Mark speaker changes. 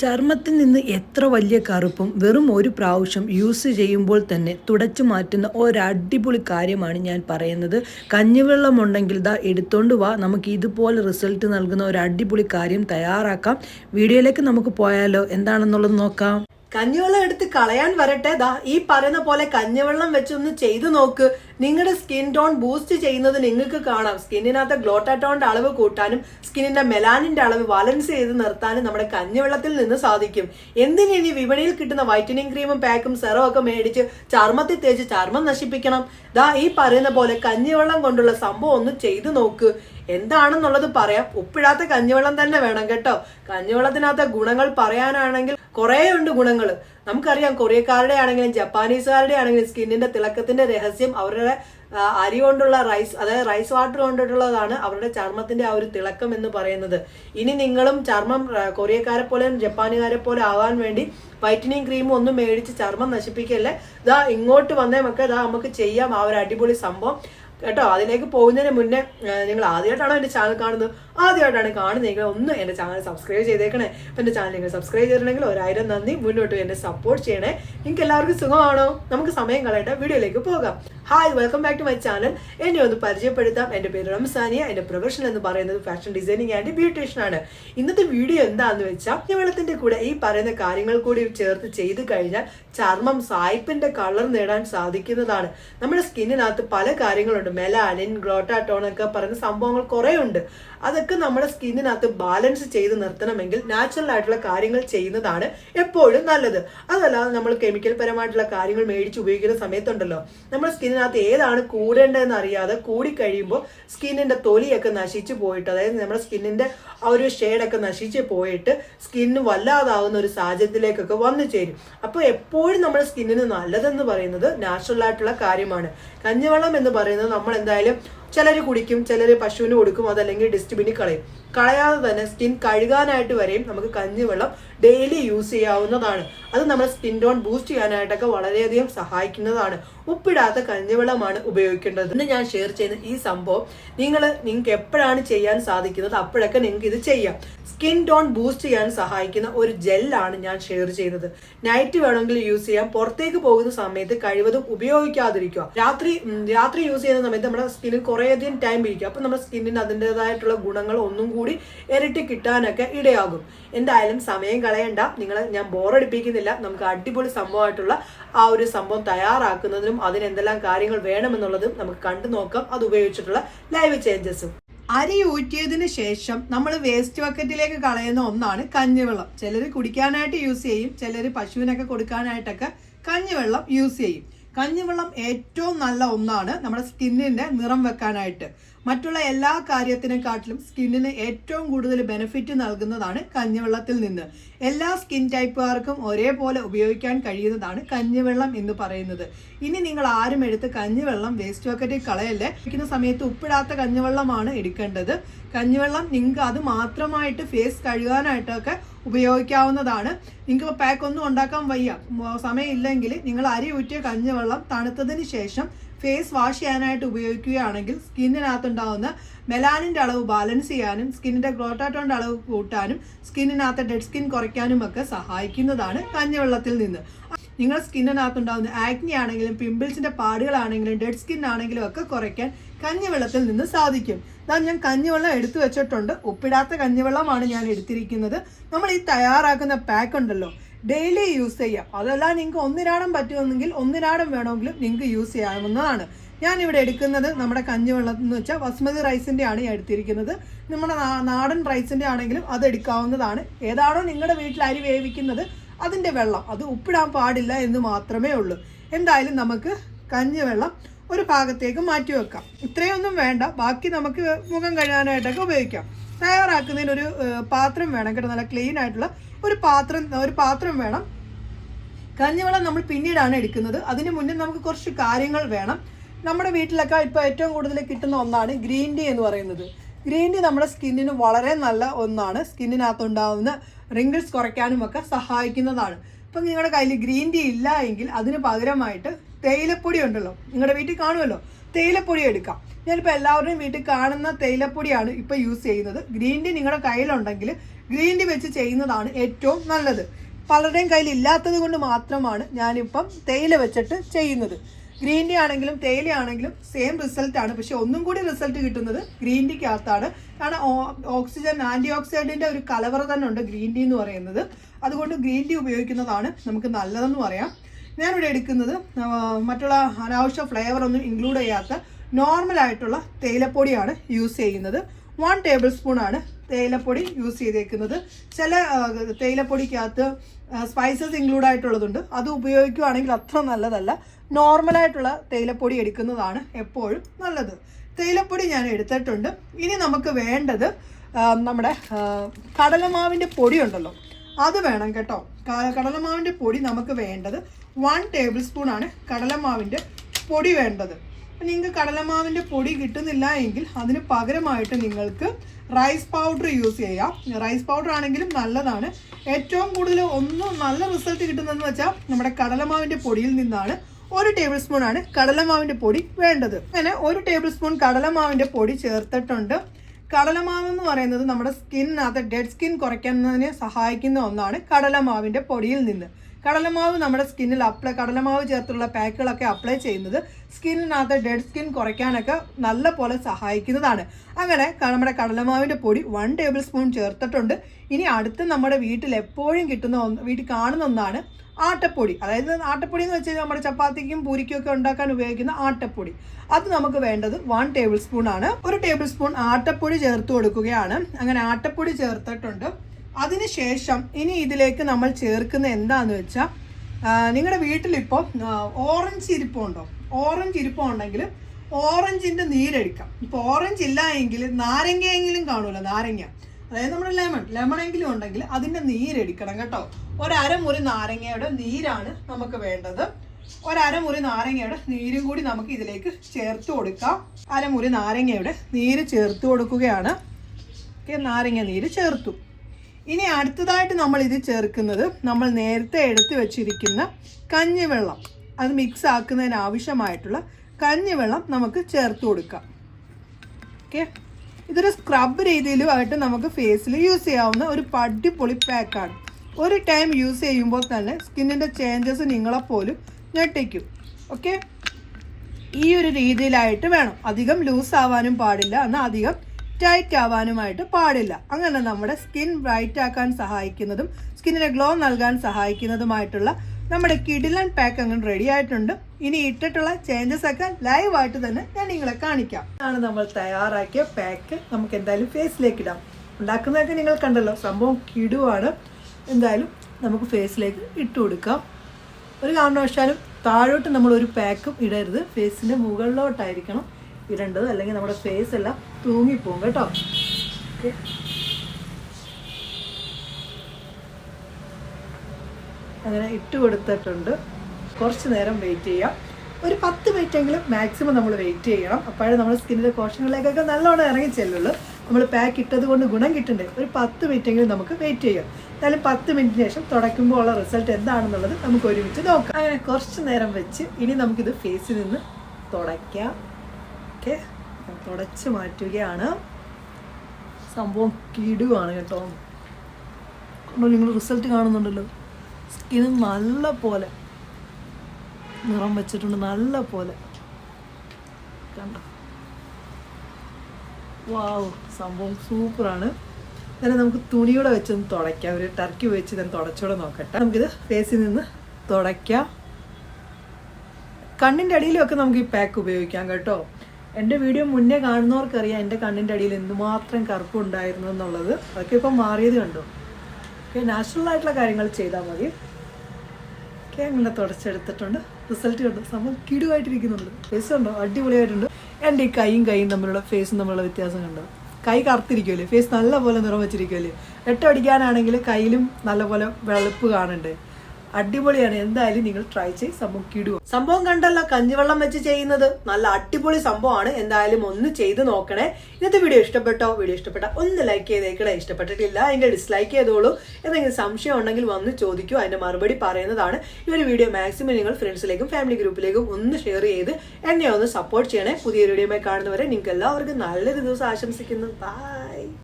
Speaker 1: ചർമ്മത്തിൽ നിന്ന് എത്ര വലിയ കറുപ്പും വെറും ഒരു പ്രാവശ്യം യൂസ് ചെയ്യുമ്പോൾ തന്നെ തുടച്ചു മാറ്റുന്ന ഒരടിപൊളി കാര്യമാണ് ഞാൻ പറയുന്നത്. കഞ്ഞിവെള്ളം ഉണ്ടെങ്കിൽ ദാ എടുത്തോണ്ട് വാ. നമുക്ക് ഇതുപോലെ റിസൾട്ട് നൽകുന്ന ഒരു അടിപൊളി കാര്യം തയ്യാറാക്കാം. വീഡിയോയിലേക്ക് നമുക്ക് പോയാലോ? എന്താണെന്നുള്ളത് നോക്കാം.
Speaker 2: കഞ്ഞിവെള്ളം എടുത്ത് കളയാൻ വരട്ടെ. ദാ ഈ പറയുന്ന പോലെ കഞ്ഞിവെള്ളം വെച്ചൊന്ന് ചെയ്തു നോക്ക്. നിങ്ങളുടെ സ്കിൻ ടോൺ ബൂസ്റ്റ് ചെയ്യുന്നത് നിങ്ങൾക്ക് കാണാം. സ്കിന്നിനകത്ത് ഗ്ലോട്ടാറ്റോണിന്റെ അളവ് കൂട്ടാനും സ്കിന്നിന്റെ മെലാനിന്റെ അളവ് ബാലൻസ് ചെയ്ത് നിർത്താനും നമ്മുടെ കഞ്ഞിവെള്ളത്തിൽ നിന്ന് സാധിക്കും. എന്തിനു ഇനി വിപണിയിൽ കിട്ടുന്ന വൈറ്റനിങ് ക്രീമും പാക്കും സെറവും ഒക്കെ മേടിച്ച് ചർമ്മത്തിൽ തേച്ച് ചർമ്മം നശിപ്പിക്കണം? ദാ ഈ പറയുന്ന പോലെ കഞ്ഞിവെള്ളം കൊണ്ടുള്ള സംഭവം ഒന്ന് ചെയ്തു നോക്ക്. എന്താണെന്നുള്ളത് പറയാം. ഉപ്പിടാത്ത കഞ്ഞിവെള്ളം തന്നെ വേണം കേട്ടോ. കഞ്ഞിവെള്ളത്തിനകത്ത ഗുണങ്ങൾ പറയാനാണെങ്കിൽ കുറേ ഉണ്ട് ഗുണങ്ങൾ നമുക്കറിയാം കൊറിയക്കാരുടെ ആണെങ്കിലും ജപ്പാനീസുകാരുടെ ആണെങ്കിലും സ്കിന്നിന്റെ തിളക്കത്തിന്റെ രഹസ്യം അവരുടെ അരി കൊണ്ടുള്ള റൈസ് അതായത് റൈസ് വാട്ടർ കൊണ്ടിട്ടുള്ളതാണ് അവരുടെ ചർമ്മത്തിന്റെ ആ ഒരു തിളക്കം എന്ന് പറയുന്നത്. ഇനി നിങ്ങളും ചർമ്മം കൊറിയക്കാരെ പോലെ ജപ്പാനുകാരെ പോലെ ആവാൻ വേണ്ടി വൈറ്റനിങ് ക്രീമും ഒന്നും മേടിച്ച് ചർമ്മം നശിപ്പിക്കല്ലേ? ഇതാ ഇങ്ങോട്ട് വന്നേ നമുക്ക് ഇതാ നമുക്ക് ചെയ്യാം ആ ഒരു അടിപൊളി സംഭവം. കേട്ടോ അതിലേക്ക് പോകുന്നതിന് മുന്നേ നിങ്ങൾ ആദ്യമായിട്ടാണോ എന്റെ ചാനൽ കാണുന്നത്? ആദ്യമായിട്ടാണ് കാണുന്നതെങ്കിൽ ഒന്ന് എന്റെ ചാനൽ സബ്സ്ക്രൈബ് ചെയ്തേക്കണേ. അപ്പം എന്റെ ചാനൽ നിങ്ങൾ സബ്സ്ക്രൈബ് ചെയ്തിട്ടുണ്ടെങ്കിൽ ഒരായിരം നന്ദി. മുന്നോട്ട് എന്നെ സപ്പോർട്ട് ചെയ്യണേ. നിങ്ങൾക്ക് എല്ലാവർക്കും സുഖമാണോ? നമുക്ക് സമയം കളയട്ടെ. വീഡിയോയിലേക്ക് പോകാം. Hi welcome back to my channel എന്നെ ഒന്ന് പരിചയപ്പെടുത്താം. എന്റെ പേര് റംസാനിയ. എന്റെ പ്രൊഫഷൻ എന്ന് പറയുന്നത് ഫാഷൻ ഡിസൈനിങ് ആൻഡ് ബ്യൂട്ടീഷ്യൻ ആണ്. ഇന്നത്തെ വീഡിയോ എന്താണെന്ന് വെച്ചാൽ വെള്ളത്തിന്റെ കൂടെ ഈ പറയുന്ന കാര്യങ്ങൾ കൂടി ചേർത്ത് ചെയ്ത് കഴിഞ്ഞാൽ ചർമ്മം സായിപ്പിന്റെ കളർ നേടാൻ സാധിക്കുന്നതാണ്. നമ്മുടെ സ്കിന്നിനകത്ത് പല കാര്യങ്ങളുണ്ട്. മെലാനിൻ ഗ്ലോട്ടാട്ടോൺ ഒക്കെ പറയുന്ന സംഭവങ്ങൾ കുറേ ഉണ്ട് അതൊക്കെ നമ്മുടെ സ്കിന്നിനകത്ത് ബാലൻസ് ചെയ്ത് നിർത്തണമെങ്കിൽ നാച്ചുറൽ ആയിട്ടുള്ള കാര്യങ്ങൾ ചെയ്യുന്നതാണ് എപ്പോഴും നല്ലത്. അതല്ലാതെ നമ്മൾ കെമിക്കൽ പരമായിട്ടുള്ള കാര്യങ്ങൾ മേടിച്ച് ഉപയോഗിക്കുന്ന സമയത്തുണ്ടല്ലോ നമ്മുടെ സ്കിന്നിനകത്ത് ഏതാണ് കൂടേണ്ടതെന്ന് അറിയാതെ കൂടി കഴിയുമ്പോൾ സ്കിന്നിന്റെ തൊലിയൊക്കെ നശിച്ചു പോയിട്ട് അതായത് നമ്മുടെ സ്കിന്നിന്റെ ആ ഒരു ഷെയ്ഡൊക്കെ നശിച്ച് പോയിട്ട് സ്കിന്ന് വല്ലാതാവുന്ന ഒരു സാഹചര്യത്തിലേക്കൊക്കെ വന്നു ചേരും. അപ്പോൾ എപ്പോഴും നമ്മുടെ സ്കിന്നിന് നല്ലതെന്ന് പറയുന്നത് നാച്ചുറൽ ആയിട്ടുള്ള കാര്യമാണ്. കഞ്ഞിവെള്ളം എന്ന് പറയുന്നത് നമ്മൾ എന്തായാലും ചിലർ കുടിക്കും ചിലർ പശുവിന് കൊടുക്കും അതല്ലെങ്കിൽ ഡസ്റ്റ്ബിനിൽ കളയും. കളയാതെ തന്നെ സ്കിൻ കഴുകാനായിട്ട് വരെയും നമുക്ക് കഞ്ഞിവെള്ളം ഡെയിലി യൂസ് ചെയ്യാവുന്നതാണ്. അത് നമ്മുടെ സ്കിൻ ടോൺ ബൂസ്റ്റ് ചെയ്യാനായിട്ടൊക്കെ വളരെയധികം സഹായിക്കുന്നതാണ്. ഉപ്പിടാത്ത കഞ്ഞിവെള്ളമാണ് ഉപയോഗിക്കേണ്ടത്. ഇന്ന് ഞാൻ ഷെയർ ചെയ്യുന്ന ഈ സംഭവം നിങ്ങൾ നിങ്ങൾക്ക് എപ്പോഴാണ് ചെയ്യാൻ സാധിക്കുന്നത് അപ്പോഴൊക്കെ നിങ്ങൾക്ക് ഇത് ചെയ്യാം. സ്കിൻ ടോൺ ബൂസ്റ്റ് ചെയ്യാൻ സഹായിക്കുന്ന ഒരു ജെല്ലാണ് ഞാൻ ഷെയർ ചെയ്യുന്നത്. നൈറ്റ് വേണമെങ്കിൽ യൂസ് ചെയ്യാം. പുറത്തേക്ക് പോകുന്ന സമയത്ത് കഴിവതും ഉപയോഗിക്കാതിരിക്കുക. രാത്രി രാത്രി യൂസ് ചെയ്യുന്ന സമയത്ത് നമ്മുടെ സ്കിന്നിൽ കുറേയധികം ടൈം ഇരിക്കും. അപ്പം നമ്മുടെ സ്കിന്നിന് അതിന്റെതായിട്ടുള്ള ഗുണങ്ങൾ ഒന്നും കൂടി ഇരട്ടി കിട്ടാനൊക്കെ ഇടയാകും. എന്തായാലും സമയം കളയണ്ട. നിങ്ങൾ ഞാൻ ബോറടിപ്പിക്കുന്നില്ല നമുക്ക് അടിപൊളി സംഭവമായിട്ടുള്ള ആ ഒരു സംഭവം തയ്യാറാക്കുന്നതിനും അതിന് എന്തെല്ലാം കാര്യങ്ങൾ വേണമെന്നുള്ളതും നമുക്ക് കണ്ടു നോക്കാം. അത് ഉപയോഗിച്ചിട്ടുള്ള ലൈവ് ചേഞ്ചസും അരി ഊറ്റിയതിന് ശേഷം നമ്മൾ വേസ്റ്റ് ബക്കറ്റിലേക്ക് കളയുന്ന ഒന്നാണ് കഞ്ഞിവെള്ളം. ചിലർ കുടിക്കാനായിട്ട് യൂസ് ചെയ്യും ചിലർ പശുവിനൊക്കെ കൊടുക്കാനായിട്ടൊക്കെ കഞ്ഞിവെള്ളം യൂസ് ചെയ്യും. കഞ്ഞിവെള്ളം ഏറ്റവും നല്ല ഒന്നാണ് നമ്മുടെ സ്കിന്നിന്റെ നിറം വെക്കാനായിട്ട്. മറ്റുള്ള എല്ലാ കാര്യത്തിനെക്കാട്ടിലും സ്കിന്നിന് ഏറ്റവും കൂടുതൽ ബെനിഫിറ്റ് നൽകുന്നതാണ് കഞ്ഞിവെള്ളത്തിൽ നിന്ന്. എല്ലാ സ്കിൻ ടൈപ്പുകാർക്കും ഒരേപോലെ ഉപയോഗിക്കാൻ കഴിയുന്നതാണ് കഞ്ഞിവെള്ളം എന്ന് പറയുന്നത്. ഇനി നിങ്ങൾ ആരും എടുത്ത് കഞ്ഞിവെള്ളം വേസ്റ്റ് ബക്കറ്റിൽ കളയല്ലേ? ഇരിക്കുന്ന സമയത്ത് ഉപ്പിടാത്ത കഞ്ഞിവെള്ളമാണ് എടുക്കേണ്ടത്. കഞ്ഞിവെള്ളം നിങ്ങൾക്ക് അത് മാത്രമായിട്ട് ഫേസ് കഴുകാനായിട്ടൊക്കെ ഉപയോഗിക്കാവുന്നതാണ്. നിങ്ങൾക്ക് പാക്ക് ഒന്നും ഉണ്ടാക്കാൻ വയ്യ. സമയമില്ലെങ്കിൽ നിങ്ങൾ അരി ഊറ്റിയ കഞ്ഞിവെള്ളം തണുത്തതിന് ശേഷം ഫേസ് വാഷ് ചെയ്യാനായിട്ട് ഉപയോഗിക്കുകയാണെങ്കിൽ സ്കിന്നിനകത്തുണ്ടാവുന്ന മെലാനിന്റെ അളവ് ബാലൻസ് ചെയ്യാനും സ്കിന്നിന്റെ ഗ്ലോട്ടാറ്റോണിന്റെ അളവ് കൂട്ടാനും സ്കിന്നിനകത്ത് ഡെഡ് സ്കിൻ കുറയ്ക്കാനും ഒക്കെ സഹായിക്കുന്നതാണ് കഞ്ഞിവെള്ളത്തിൽ നിന്ന്. നിങ്ങളുടെ സ്കിന്നിനകത്തുണ്ടാകുന്ന ആക്നി ആണെങ്കിലും പിമ്പിൾസിന്റെ പാടുകളാണെങ്കിലും ഡെഡ് സ്കിൻ ആണെങ്കിലും ഒക്കെ കുറയ്ക്കാൻ കഞ്ഞിവെള്ളത്തിൽ നിന്ന് സാധിക്കും. ഇതാ ഞാൻ കഞ്ഞിവെള്ളം എടുത്തു വെച്ചിട്ടുണ്ട്. ഉപ്പിടാത്ത കഞ്ഞിവെള്ളമാണ് ഞാൻ എടുത്തിരിക്കുന്നത്. നമ്മൾ ഈ തയ്യാറാക്കുന്ന പാക്ക് ഉണ്ടല്ലോ ഡെയിലി യൂസ് ചെയ്യാം. അതല്ല നിങ്ങൾക്ക് ഒന്നിരാടം പറ്റുമെന്നെങ്കിൽ ഒന്നിരാടം വേണമെങ്കിലും നിങ്ങൾക്ക് യൂസ് ചെയ്യാവുന്നതാണ്. ഞാൻ ഇവിടെ എടുക്കുന്നത് നമ്മുടെ കഞ്ഞിവെള്ളം എന്ന് വെച്ചാൽ ബസ്മതി റൈസിന്റെ ആണ് ഞാൻ എടുത്തിരിക്കുന്നത്. നമ്മുടെ നാടൻ റൈസിന്റെ ആണെങ്കിലും അത് എടുക്കാവുന്നതാണ്. ഏതാണോ നിങ്ങളുടെ വീട്ടിൽ അരി വേവിക്കുന്നത് അതിന്റെ വെള്ളം. അത് ഉപ്പിടാൻ പാടില്ല എന്ന് മാത്രമേ ഉള്ളൂ. എന്തായാലും നമുക്ക് കഞ്ഞിവെള്ളം ഒരു ഭാഗത്തേക്ക് മാറ്റി വെക്കാം. ഇത്രയൊന്നും വേണ്ട. ബാക്കി നമുക്ക് മുഖം കഴുകാനായിട്ടൊക്കെ ഉപയോഗിക്കാം. തയ്യാറാക്കുന്നതിന് ഒരു പാത്രം വേണം കേട്ടോ. നല്ല ക്ലീൻ ആയിട്ടുള്ള ഒരു പാത്രം ഒരു പാത്രം വേണം. കഞ്ഞിവെള്ളം നമ്മൾ പിന്നീടാണ് എടുക്കുന്നത്. അതിന് മുന്നേ നമുക്ക് കുറച്ച് കാര്യങ്ങൾ വേണം. നമ്മുടെ വീട്ടിലൊക്കെ ഇപ്പോൾ ഏറ്റവും കൂടുതൽ കിട്ടുന്ന ഒന്നാണ് ഗ്രീൻ ടീ എന്ന് പറയുന്നത്. ഗ്രീൻ ടീ നമ്മുടെ സ്കിന്നിന് വളരെ നല്ല ഒന്നാണ്. സ്കിന്നിനകത്തുണ്ടാവുന്ന റിങ്കിൾസ് കുറയ്ക്കാനും ഒക്കെ സഹായിക്കുന്നതാണ്. ഇപ്പം നിങ്ങളുടെ കയ്യിൽ ഗ്രീൻ ടീ ഇല്ല എങ്കിൽ അതിന് പകരമായിട്ട് തേയിലപ്പൊടി ഉണ്ടല്ലോ നിങ്ങളുടെ വീട്ടിൽ കാണുമല്ലോ? തേയിലപ്പൊടി എടുക്കാം. ഞാനിപ്പോൾ എല്ലാവരുടെയും വീട്ടിൽ കാണുന്ന തേയിലപ്പൊടിയാണ് ഇപ്പോൾ യൂസ് ചെയ്യുന്നത്. ഗ്രീൻ ടീ നിങ്ങളുടെ കയ്യിലുണ്ടെങ്കിൽ ഗ്രീൻ ടീ വെച്ച് ചെയ്യുന്നതാണ് ഏറ്റവും നല്ലത്. പലരുടെയും കയ്യിൽ ഇല്ലാത്തത് കൊണ്ട് മാത്രമാണ് ഞാനിപ്പം തേയില വെച്ചിട്ട് ചെയ്യുന്നത്. ഗ്രീൻ ടീ ആണെങ്കിലും തേയില ആണെങ്കിലും സെയിം റിസൾട്ട് ആണ്. പക്ഷെ ഒന്നും കൂടി റിസൾട്ട് കിട്ടുന്നത് ഗ്രീൻ ടീക്കകത്താണ്. കാരണം ഓക്സിജൻ ആന്റി ഓക്സിഡന്റിന്റെ ഒരു കലവറ തന്നെ ഉണ്ട് ഗ്രീൻ ടീ എന്ന് പറയുന്നത്. അതുകൊണ്ട് ഗ്രീൻ ടീ ഉപയോഗിക്കുന്നതാണ് നമുക്ക് നല്ലതെന്ന് പറയാം. ഞാനിവിടെ എടുക്കുന്നത് മറ്റുള്ള അനാവശ്യ ഫ്ലേവർ ഒന്നും ഇൻക്ലൂഡ് ചെയ്യാത്ത നോർമൽ ആയിട്ടുള്ള തേയിലപ്പൊടിയാണ് യൂസ് ചെയ്യുന്നത്. വൺ ടേബിൾ സ്പൂൺ ആണ് തേയിലപ്പൊടി യൂസ് ചെയ്തേക്കുന്നത്. ചില തേയിലപ്പൊടിക്കകത്ത് സ്പൈസസ് ഇൻക്ലൂഡ് ആയിട്ടുള്ളതുണ്ട്. അത് ഉപയോഗിക്കുകയാണെങ്കിൽ അത്ര നല്ലതല്ല. നോർമലായിട്ടുള്ള തേയിലപ്പൊടി എടുക്കുന്നതാണ് എപ്പോഴും നല്ലത്. തേയിലപ്പൊടി ഞാൻ എടുത്തിട്ടുണ്ട്. ഇനി നമുക്ക് വേണ്ടത് നമ്മുടെ കടലമാവിന്റെ പൊടി ഉണ്ടല്ലോ. അത് വേണം കേട്ടോ. കടലമാവിന്റെ പൊടി നമുക്ക് വേണ്ടത് വൺ ടേബിൾ സ്പൂൺ ആണ് കടലമാവിന്റെ പൊടി വേണ്ടത്. നിങ്ങൾക്ക് കടലമാവിന്റെ പൊടി കിട്ടുന്നില്ല എങ്കിൽ അതിന് പകരമായിട്ട് നിങ്ങൾക്ക് റൈസ് പൗഡർ യൂസ് ചെയ്യാം. റൈസ് പൗഡർ ആണെങ്കിലും നല്ലതാണ്. ഏറ്റവും കൂടുതൽ ഒന്ന് നല്ല റിസൾട്ട് കിട്ടുന്നതെന്ന് വെച്ചാൽ നമ്മുടെ കടലമാവിന്റെ പൊടിയിൽ നിന്നാണ് ഒരു ടേബിൾ സ്പൂൺ ആണ് കടലമാവിന്റെ പൊടി വേണ്ടത്. അങ്ങനെ ഒരു ടേബിൾ സ്പൂൺ കടലമാവിന്റെ പൊടി ചേർത്തിട്ടുണ്ട്. കടലമാവ് എന്ന് പറയുന്നത് നമ്മുടെ സ്കിന്നിനകത്ത് ഡെഡ് സ്കിൻ കുറയ്ക്കുന്നതിന് സഹായിക്കുന്ന ഒന്നാണ് കടലമാവിന്റെ പൊടിയിൽ നിന്ന്. കടലമാവ് നമ്മുടെ സ്കിന്നിൽ അപ്ലൈ കടലമാവ് ചേർത്തുള്ള പാക്കുകളൊക്കെ അപ്ലൈ ചെയ്യുന്നത് സ്കിന്നിനകത്ത് ഡെഡ് സ്കിൻ കുറയ്ക്കാനൊക്കെ നല്ല പോലെ സഹായിക്കുന്നതാണ്. അങ്ങനെ നമ്മുടെ കടലമാവിന്റെ പൊടി വൺ ടേബിൾ സ്പൂൺ ചേർത്തിട്ടുണ്ട്. ഇനി അടുത്ത് നമ്മുടെ വീട്ടിൽ എപ്പോഴും കിട്ടുന്ന ഒന്ന് വീട്ടിൽ കാണുന്ന ഒന്നാണ് ആട്ടപ്പൊടി. അതായത് ആട്ടപ്പൊടി എന്ന് വെച്ചാൽ നമ്മുടെ ചപ്പാത്തിക്കും പൂരിക്കും ഒക്കെ ഉണ്ടാക്കാൻ ഉപയോഗിക്കുന്ന ആട്ടപ്പൊടി. അത് നമുക്ക് വേണ്ടത് വൺ ടേബിൾ സ്പൂൺ ആണ്. ഒരു ടേബിൾ സ്പൂൺ ആട്ടപ്പൊടി ചേർത്ത് കൊടുക്കുകയാണ്. അങ്ങനെ ആട്ടപ്പൊടി ചേർത്തിട്ടുണ്ട്. അതിനുശേഷം ഇനി ഇതിലേക്ക് നമ്മൾ ചേർക്കുന്ന എന്താന്ന് വെച്ചാൽ നിങ്ങളുടെ വീട്ടിലിപ്പോൾ ഓറഞ്ച് ഇരിപ്പുണ്ടോ ഓറഞ്ച് ഇരിപ്പുണ്ടെങ്കിൽ ഓറഞ്ചിന്റെ നീരെടുക്കാം ഇപ്പോൾ ഓറഞ്ച് ഇല്ല എങ്കിൽ നാരങ്ങയെങ്കിലും കാണുമല്ലോ നാരങ്ങ. അതായത് നമ്മുടെ ലെമൺ ലെമൺ എങ്കിലും ഉണ്ടെങ്കിൽ അതിന്റെ നീരെടുക്കണം കേട്ടോ. ഒരമുറി നാരങ്ങയുടെ നീരാണ് നമുക്ക് വേണ്ടത്. ഒരമുറി നാരങ്ങയുടെ നീരും കൂടി നമുക്ക് ഇതിലേക്ക് ചേർത്ത് കൊടുക്കാം. അരമുറി നാരങ്ങയുടെ നീര് ചേർത്ത് കൊടുക്കുകയാണ്. നാരങ്ങ നീര് ചേർത്തു. ഇനി അടുത്തതായിട്ട് നമ്മൾ ഇത് ചേർക്കുന്നത് നമ്മൾ നേരത്തെ എടുത്തു വെച്ചിരിക്കുന്ന കഞ്ഞിവെള്ളം. അത് മിക്സ് ആക്കുന്നതിന് ആവശ്യമായിട്ടുള്ള കഞ്ഞിവെള്ളം നമുക്ക് ചേർത്ത് കൊടുക്കാം. ഓക്കെ. ഇതൊരു സ്ക്രബ് രീതിയിലും ആയിട്ട് നമുക്ക് ഫേസിൽ യൂസ് ചെയ്യാവുന്ന ഒരു പടിപൊളി പാക്കാണ് ഒരു ടൈം യൂസ് ചെയ്യുമ്പോൾ തന്നെ സ്കിന്നിന്റെ ചേഞ്ചസ് നിങ്ങളെപ്പോലും ഞെട്ടിക്കും. ഓക്കെ ഈ ഒരു രീതിയിലായിട്ട് വേണം. അധികം ലൂസ് ആവാനും പാടില്ല. എന്നാൽ അധികം ടൈറ്റ് ആവാനുമായിട്ട് പാടില്ല. അങ്ങനെ നമ്മുടെ സ്കിൻ ബ്രൈറ്റ് ആക്കാൻ സഹായിക്കുന്നതും സ്കിന്നിന് ഗ്ലോ നൽകാൻ സഹായിക്കുന്നതുമായിട്ടുള്ള നമ്മുടെ കിഡിലൻ പാക്ക് അങ്ങനെ റെഡി ആയിട്ടുണ്ട്. ഇനി ഇട്ടിട്ടുള്ള ചേഞ്ചസ് ഒക്കെ ലൈവ് ആയിട്ട് തന്നെ ഞാൻ നിങ്ങളെ കാണിക്കാം. ഇതാണ് നമ്മൾ തയ്യാറാക്കിയ പാക്ക് നമുക്ക് എന്തായാലും ഫേസിലേക്ക് ഇടാം. ഉണ്ടാക്കുന്നതൊക്കെ നിങ്ങൾ കണ്ടല്ലോ സംഭവം കിടുവാണ്. എന്തായാലും നമുക്ക് ഫേസിലേക്ക് ഇട്ട് കൊടുക്കാം. ഒരു കാരണവശാലും താഴോട്ട് നമ്മൾ ഒരു പാക്കും ഇടരുത്. ഫേസിന്റെ മുകളിലോട്ടായിരിക്കണം ഇടേണ്ടത്. അല്ലെങ്കിൽ നമ്മുടെ ഫേസ് എല്ലാം തൂങ്ങിപ്പോകും കേട്ടോ. ഓക്കെ അങ്ങനെ ഇട്ട് കൊടുത്തിട്ടുണ്ട്. കുറച്ച് നേരം വെയിറ്റ് ചെയ്യാം. ഒരു പത്ത് മിനിറ്റ് എങ്കിലും മാക്സിമം നമ്മൾ വെയിറ്റ് ചെയ്യണം. അപ്പോഴേ നമ്മുടെ സ്കിന്നിലെ കോശങ്ങളിലേക്കൊക്കെ നല്ലോണം ഇറങ്ങി ചെല്ലുള്ളൂ. നമ്മൾ പാക്ക് ഇട്ടത് കൊണ്ട് ഗുണം കിട്ടണ്ടേ? ഒരു പത്ത് മിനിറ്റ് എങ്കിലും നമുക്ക് വെയിറ്റ് ചെയ്യാം. എന്തായാലും പത്ത് മിനിറ്റിന് ശേഷം തുടയ്ക്കുമ്പോൾ ഉള്ള റിസൾട്ട് എന്താണെന്നുള്ളത് നമുക്ക് ഒരുമിച്ച് നോക്കാം. അങ്ങനെ കുറച്ച് നേരം വെച്ച് ഇനി നമുക്കിത് ഫേസിൽ നിന്ന് തുടയ്ക്കാം. ഓക്കെ തുടച്ച് മാറ്റുകയാണ്. സംഭവം കിടുവാണ് കേട്ടോ. നിങ്ങൾ റിസൾട്ട് കാണുന്നുണ്ടല്ലോ. സ്കിന്ന് നല്ല പോലെ നിറം വെച്ചിട്ടുണ്ട് നല്ല പോലെ. കണ്ടോ? വാവ് സംഭവം സൂപ്പറാണ്. ഇതിനെ നമുക്ക് തുണിയോടെ വെച്ചൊന്ന് തുടയ്ക്കാം. ഒരു ടർക്കി വെച്ച് ഞാൻ തുടച്ചോടെ നോക്കട്ടെ. നമുക്കിത് ഫേസിൽ നിന്ന് തുടയ്ക്കാം. കണ്ണിന്റെ അടിയിലൊക്കെ നമുക്ക് ഈ പാക്ക് ഉപയോഗിക്കാം കേട്ടോ. എന്റെ വീഡിയോ മുന്നേ കാണുന്നവർക്കറിയാം എന്റെ കണ്ണിന്റെ അടിയിൽ എന്തുമാത്രം കറുപ്പ് ഉണ്ടായിരുന്നു എന്നുള്ളത്. അതൊക്കെ ഇപ്പം മാറിയത് കണ്ടോ? ഓക്കെ നാച്ചുറൽ ആയിട്ടുള്ള കാര്യങ്ങൾ ചെയ്താൽ മതി. ഓക്കെ അങ്ങനെ തുടച്ചെടുത്തിട്ടുണ്ട്. റിസൾട്ട് കണ്ടു. സംഭവം കിടുവായിട്ടിരിക്കുന്നുണ്ട്. ഫേസ് കണ്ടോ? അടിപൊളിയായിട്ടുണ്ട്. എന്റെ ഈ കൈയും കൈയും തമ്മിലുള്ള ഫേസും തമ്മിലുള്ള വ്യത്യാസം കണ്ടു? കൈ കറുത്തിരിക്കുമല്ലേ ഫേസ് നല്ലപോലെ നിറം വെച്ചിരിക്കുമല്ലേ എട്ടടിക്കാനാണെങ്കിൽ കയ്യിലും നല്ലപോലെ വെളുപ്പ് കാണണ്ടേ? അടിപൊളിയാണ്. എന്തായാലും നിങ്ങൾ ട്രൈ ചെയ്ത് സംഭവം കിടുക. സംഭവം കണ്ടല്ലോ കഞ്ഞിവെള്ളം വെച്ച് ചെയ്യുന്നത്. നല്ല അടിപൊളി സംഭവമാണ്. എന്തായാലും ഒന്ന് ചെയ്ത് നോക്കണേ. ഇന്നത്തെ വീഡിയോ ഇഷ്ടപ്പെട്ടോ? വീഡിയോ ഇഷ്ടപ്പെട്ട ഒന്ന് ലൈക്ക് ചെയ്തേക്കണേ. ഇഷ്ടപ്പെട്ടിട്ടില്ല എങ്കിൽ ഡിസ്ലൈക്ക് ചെയ്തോളൂ. എന്തെങ്കിലും സംശയം ഉണ്ടെങ്കിൽ വന്ന് ചോദിക്കൂ. അതിന്റെ മറുപടി പറയുന്നതാണ്. ഈ ഒരു വീഡിയോ മാക്സിമം നിങ്ങൾ ഫ്രണ്ട്സിലേക്കും ഫാമിലി ഗ്രൂപ്പിലേക്കും ഒന്ന് ഷെയർ ചെയ്ത് എന്നെ ഒന്ന് സപ്പോർട്ട് ചെയ്യണേ. പുതിയൊരു വീഡിയോയുമായി കാണുന്നവരെ നിങ്ങൾക്ക് എല്ലാവർക്കും നല്ലൊരു ദിവസം ആശംസിക്കുന്നു. ബൈ